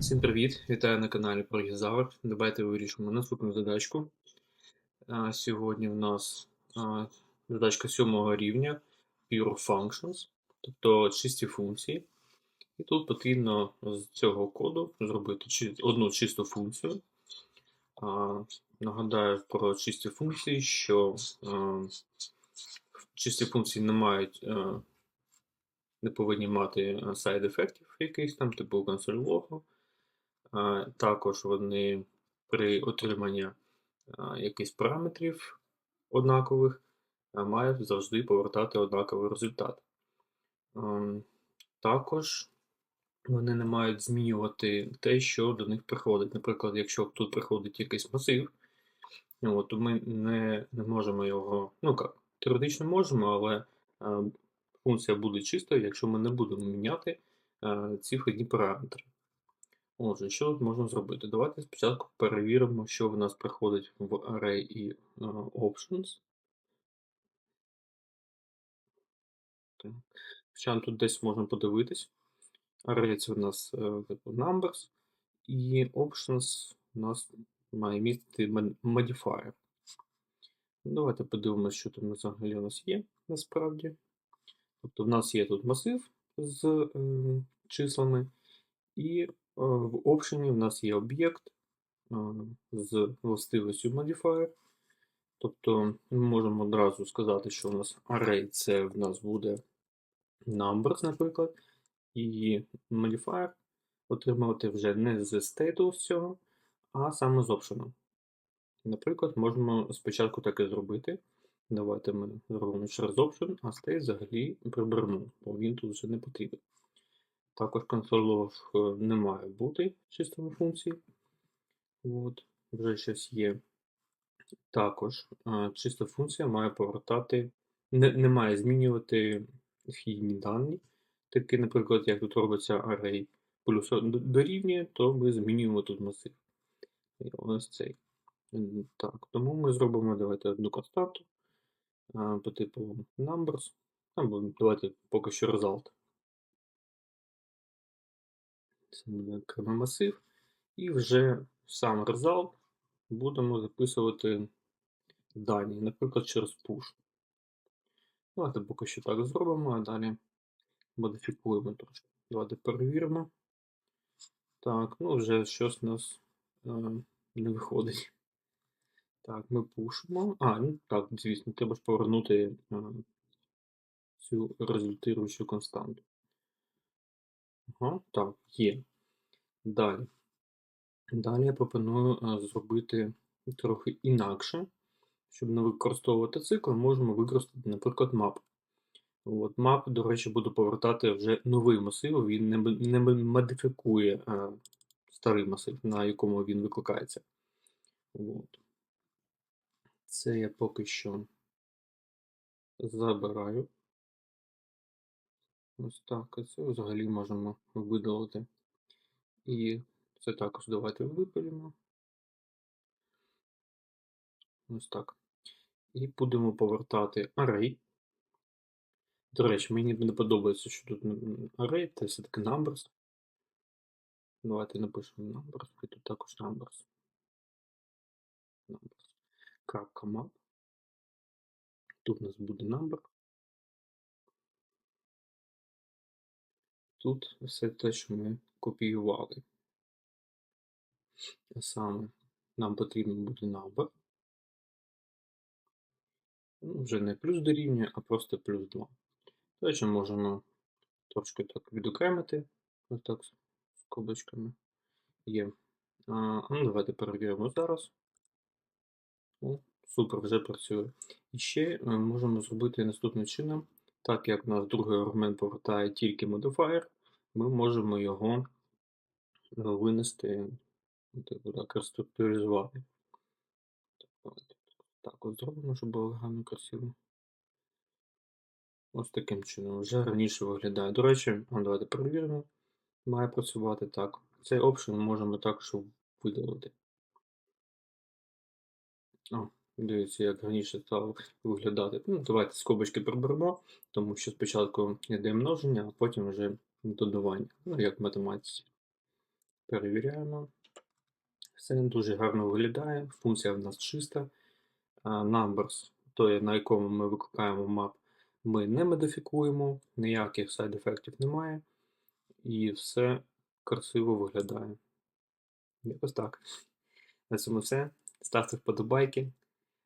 Всім привіт! Вітаю на каналі Прогізавр. Давайте вирішимо наступну задачку. Сьогодні в нас задачка сьомого рівня Pure Functions, тобто чисті функції. І тут потрібно з цього коду зробити одну чисту функцію. Нагадаю про чисті функції, що чисті функції не мають. не повинні мати сайд-ефектів якихось там, типу консоль логу. А, Також вони при отриманні а, якихось параметрів однакових а, мають завжди повертати однаковий результат. Ем, Також вони не мають змінювати те, що до них приходить. Наприклад, якщо тут приходить якийсь масив, от, то ми не, не можемо його, ну як, теоретично можемо, але а, функція буде чистою, якщо ми не будемо міняти ці вхідні параметри. Отже, що тут можна зробити? Давайте спочатку перевіримо, що в нас приходить в Array і е, Options. Спочатку тут десь можна подивитись. Array це у нас типу numbers, і Options у нас має містити modifier. Давайте подивимося, що там взагалі у нас є насправді. Тобто в нас є тут масив з е, числами, і в option в нас є об'єкт е, з властивістю modifier. Тобто ми можемо одразу сказати, що у нас array це в нас буде numbers, наприклад, і modifier отримувати вже не з стейту цього, а саме з option. Наприклад, можемо спочатку так і зробити. Давайте ми зробимо через option, а state взагалі приберемо, бо він тут вже не потрібен. Також console log не має бути чистої функції. От, вже щось є. Також е, чиста функція має повертати, не, не має змінювати вхідні дані. Такі, наприклад, як тут робиться array плюс дорівнює, то ми змінюємо тут масив. Ось цей. Так, тому ми зробимо давайте одну константу е, по типу numbers, або давайте поки що result. Масив. І вже сам result будемо записувати дані, наприклад, через push. Давайте поки що так зробимо, а далі модифікуємо трошки. Давайте перевіримо. Так, ну вже щось у нас е, не виходить. Так, ми пушимо. А, ну так, звісно, треба ж повернути е, цю результируючу константу. Ага, так, є. Далі. Далі я пропоную е, зробити трохи інакше. Щоб не використовувати цикл, можемо використати, наприклад, map. От, Map, до речі, буде повертати вже новий масив, він не, не модифікує е, старий масив, на якому він викликається. От. Це я поки що забираю. Ось так. Це взагалі можемо видалити. І це також давайте випилимо. Ось так. І будемо повертати array. До речі, мені не подобається, що тут array, це все-таки numbers. Давайте напишемо numbers, і тут також numbers. numbers. Крапка map. Тут у нас буде number. Тут все те, що ми копіювали. А саме нам потрібен буде number. Ну, вже не плюс дорівнює, а просто плюс 2. До речі, можемо трошки так відокремити. Ось так з скобочками. Є. А, ну, давайте перевіримо зараз. О, супер, вже працює. І ще е, можемо зробити наступним чином. Так як нас другий аргумент повертає тільки модифаєр, ми можемо його е, винести, ну, типу так, реструктуризувати. Так, от зробимо, щоб було гарно красиво. Ось таким чином. Вже раніше виглядає. До речі, давайте перевіримо. Має працювати так. Цей ми можемо також видалити. О, дивіться, як раніше стало виглядати. Ну, давайте скобочки приберемо, тому що спочатку йде множення, а потім вже додавання. Ну, як в математиці. Перевіряємо. Все дуже гарно виглядає. Функція в нас чиста. Numbers, той, на якому ми викликаємо map, ми не модифікуємо, ніяких сайд-ефектів немає. І все красиво виглядає. Якось так. На цьому все. Ставте вподобайки.